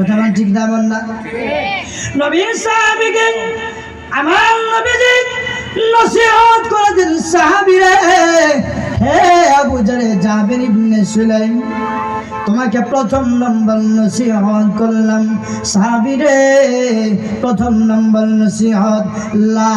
কথা ঠিক না বল না। নবীর সাহাবিকে আমার নবীজি নসিহত করে দিন সাহাবিরে। হে আবু জারে জাবির ইবনে সুলাইম তোমাকে প্রথম নম্বর নসিহত করলাম। সাহাবিরে প্রথম নম্বর নসিহত। লা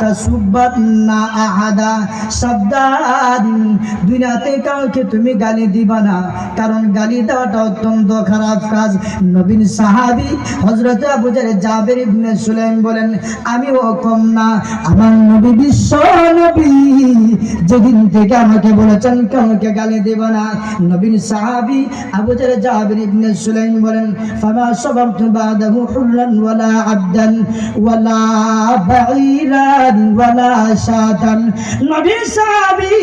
তাসুব্বান্না আহাদা। সাবধান, দুনিয়াতে কাউকে তুমি গালি দিবা না। কারণ গালি দেওয়াটা অত্যন্ত খারাপ কাজ। নবীন সাহাবি হজরত আবু জারে জাবের ইবনে সুলাইম বলেন আমিও কম না। আমার নবী বিশ্ব নবী। যেদিন থেকে আমাকে বলেছেন কাউকে গালি দেব না। নবীন সাহাবি আবু জারে জাবের ইবনে সুলাইম বলেন ফামা সাবারতু বাদাহু হুররান ওয়ালা আবদান ওয়ালা বাঈরান ওয়ালা শাতান নবীন সাহাবি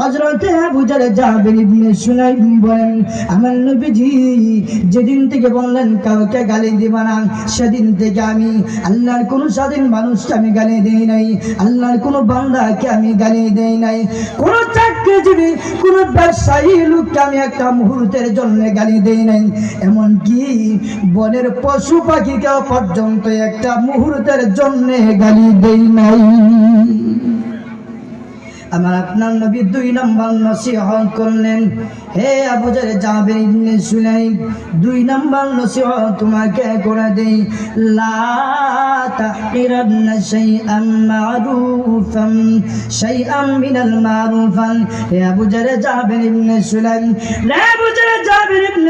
হযরত আবু জারে জাবের ইবনে সুলাইম বলেন আমার নবীজি যেদিন থেকে বললেন কাউকে গালি দিব না, সেদিন থেকে আমি আল্লাহর কোনো স্বাধীন মানুষকে আমি গালি দেই নাই, আল্লাহর কোনো বান্দাকে আমি গালি দেই নাই। কোন চাকরিজীবী, কোন ব্যবসায়ী লোককে আমি একটা মুহূর্তের জন্য গালি দেই নাই। এমনকি বনের পশু পাখিকে পর্যন্ত একটা মুহূর্তের জন্য গালি দেই নাই। আমার আপনার নবী দুই নম্বর নসিহত করলেন। হে আবু জারে জাবের ইবনে সুলাইম, দুই নম্বর নসিহত তোমাকে করে দেই। লা তাহকিরান্না শাইআন মারুফান, শাইআন মিনাল মারুফান। হে আবু জারে জাবের ইবনে সুলাইম, হে আবু জারে জাবের ইবনে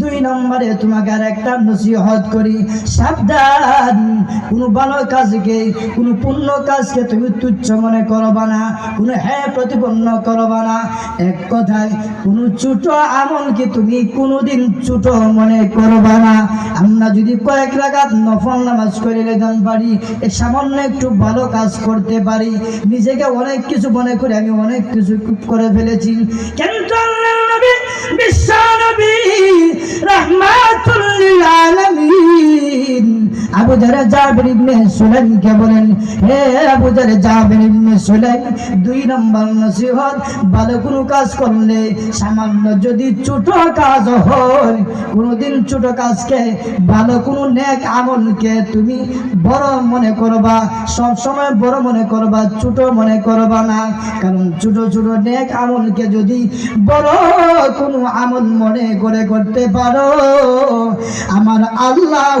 দুই নম্বরে তোমাকে আর একটা নসিহত করি, সাবধান। কোনো ভালো কাজকে, কোনো কাজকে তুমি তুচ্ছ মনে করবা না, কোনো হ্যাঁ প্রতিপন্ন করবা না। এক কথায়, কোনো আমলকে তুমি কোনোদিন ছোট মনে করবা না। আমরা যদি কয়েক রাগাত নফল নামাজ করে লেদান পারি, এ সামান্য একটু ভালো কাজ করতে পারি। নিজেকে অনেক কিছু মনে করে, আমি অনেক কিছু করে ফেলেছি। কিন্তু আল্লাহ নবী বিশ্ব সামান্য যদি ছোট কাজ হয় ছোট কাজকে, ভালো কোনো নেক আমলকে তুমি বড় মনে করবা সব সময় বড় মনে করবা, ছোট মনে করবা না। কারণ ছোট ছোট নেক আমলকে যদি বড় কোনো আমল মনে করে করতে পারো, আমার আল্লাহ